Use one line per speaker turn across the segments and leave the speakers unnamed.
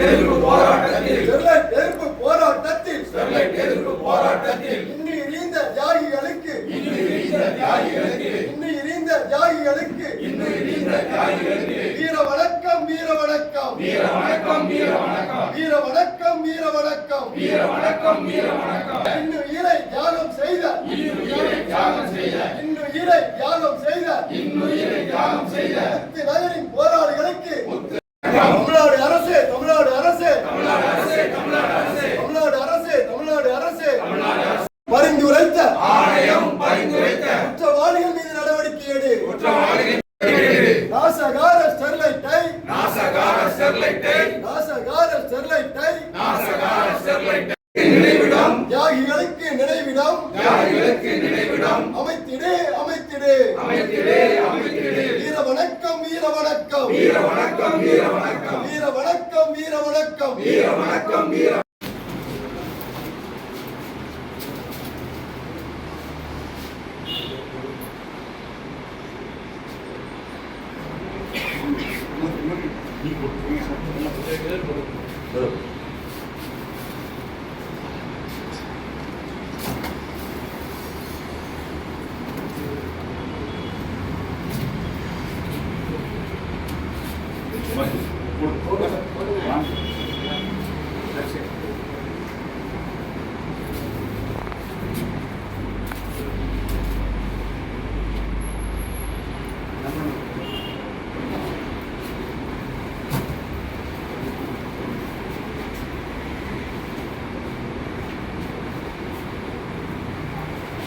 எதிர்ப்பு போராட்டத்தில்.
ஸ்டெர்லைட் எதிர்ப்பு போராட்டத்தில்.
ஸ்டெர்லைட் எதிர்ப்பு போராட்டத்தில்.
இன்னும் எரிந்த தியாகிகளுக்கு
இன்னும் எரிந்த தியாகிகளுக்கு
இன்னும் எரிந்த தியாகிகளுக்கு
இன்னும் எரிந்த தியாகிகளுக்கு
வீர வணக்கம் வீர வணக்கம்
வீர வணக்கம் வீர வணக்கம்
வீர வணக்கம் வீர வணக்கம்
வீர வணக்கம் வீர வணக்கம்
இன்னும் ஈரை தியாகம் செய்த.
இன்னும் உயிரை தியாகம் செய்த.
இன்னும் ஈரை தியாகம் செய்த.
இன்னும் உயிரை தியாகம் செய்த
முத்து நகரின் போராளிகளுக்கு தமிழ்நாடு அரசு தமிழ்நாடு அரசு
தமிழ்நாடு அரசே தமிழ்நாடு அரசே
தமிழ்நாடு அரசு தமிழ்நாடு அரசு பரிந்துரைத்த
ஆணையம் பரிந்துரைத்த
குற்றவாளிகள் மீது நடவடிக்கை எடு
குற்றவாளிகள்
நாசகார ஸ்டெர்லைட்டை
நாசகார ஸ்டெர்லைட்டை
நாசகார ஸ்டெர்லைட்டை
நாசகார ஸ்டெர்லைட்டை நினைவிடம்
தியாகிகளுக்கு நினைவிடம்.
தியாகிகளுக்கு நினைவிடம்.
அமைத்திடு அமைத்திடு.
அமைத்திடே அமைத்திடே.
வீர வணக்கம் வீர வணக்கம்
வீர வணக்கம் வீர வணக்கம்
வீர வணக்கம் வீர வணக்கம்
வீர வணக்கம் வீர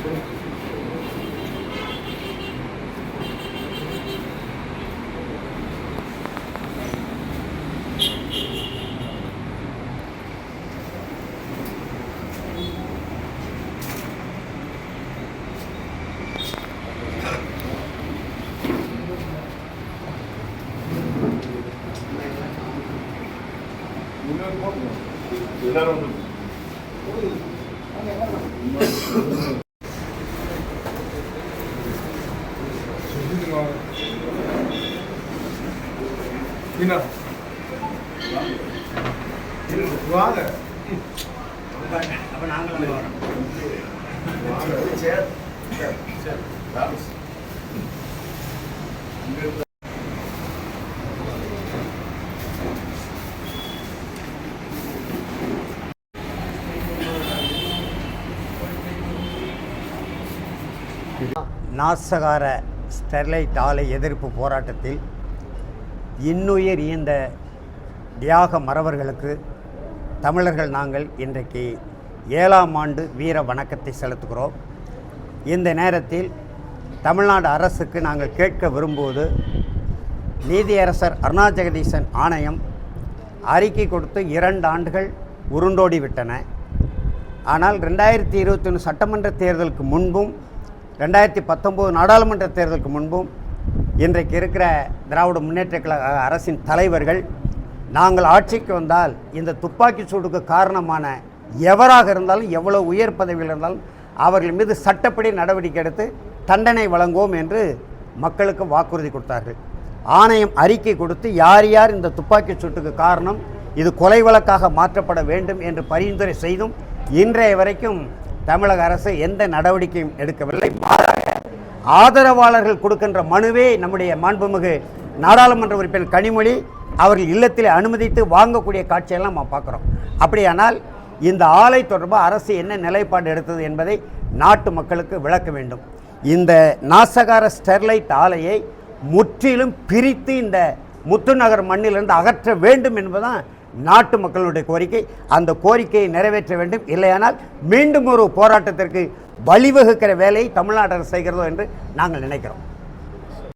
なるほど。
நாசகார ஸ்டெர்லைட் ஆலை எதிர்ப்பு போராட்டத்தில் இன்னுயிர் ஈந்த தியாக மறவர்களுக்கு தமிழர்கள் நாங்கள் இன்றைக்கு ஏழாம் ஆண்டு வீர வணக்கத்தை செலுத்துகிறோம். இந்த நேரத்தில் தமிழ்நாடு அரசுக்கு நாங்கள் கேட்க விரும்புவது நீதியரசர் அருணா ஜெகதீசன் ஆணையம் அறிக்கை கொடுத்து இரண்டு ஆண்டுகள் உருண்டோடி விட்டன. ஆனால் ரெண்டாயிரத்தி இருபத்தொன்று சட்டமன்ற தேர்தலுக்கு முன்பும் ரெண்டாயிரத்தி பத்தொம்போது நாடாளுமன்ற தேர்தலுக்கு முன்பும் இன்றைக்கு இருக்கிற திராவிட முன்னேற்ற கழக அரசின் தலைவர்கள் நாங்கள் ஆட்சிக்கு வந்தால் இந்த துப்பாக்கி சூடுக்கு காரணமான எவராக இருந்தாலும் எவ்வளோ உயர் பதவியில் இருந்தாலும் அவர்கள் மீது சட்டப்படி நடவடிக்கை எடுத்து தண்டனை வழங்குவோம் என்று மக்களுக்கு வாக்குறுதி கொடுத்தார்கள். ஆணையம் அறிக்கை கொடுத்து யார் யார் இந்த துப்பாக்கி சூட்டுக்கு காரணம் இது கொலை வழக்காக மாற்றப்பட வேண்டும் என்று பரிந்துரை செய்தும் இன்றைய வரைக்கும் தமிழக அரசு எந்த நடவடிக்கையும் எடுக்கவில்லை. மாறாக ஆதரவாளர்கள் கொடுக்கின்ற மனுவே நம்முடைய மாண்புமிகு நாடாளுமன்ற உறுப்பினர் கனிமொழி அவர்கள் இல்லத்தில் அனுமதித்து வாங்கக்கூடிய காட்சியெல்லாம் நம்ம பார்க்குறோம். அப்படியானால் இந்த ஆலை தொடர்பாக அரசு என்ன நிலைப்பாடு எடுத்தது என்பதை நாட்டு மக்களுக்கு விளக்க வேண்டும். இந்த நாசகார ஸ்டெர்லைட் ஆலையை முற்றிலும் பிரித்து இந்த முத்துநகர் மண்ணிலிருந்து அகற்ற வேண்டும் என்பதுதான் நாட்டு மக்களுடைய கோரிக்கை அந்த கோரிக்கையை நிறைவேற்ற வேண்டும். இல்லையானால் மீண்டும் ஒரு போராட்டத்திற்கு வழிவகுக்கிற வேலையை தமிழ்நாடு அரசு செய்கிறதோ என்று நாங்கள் நினைக்கிறோம்.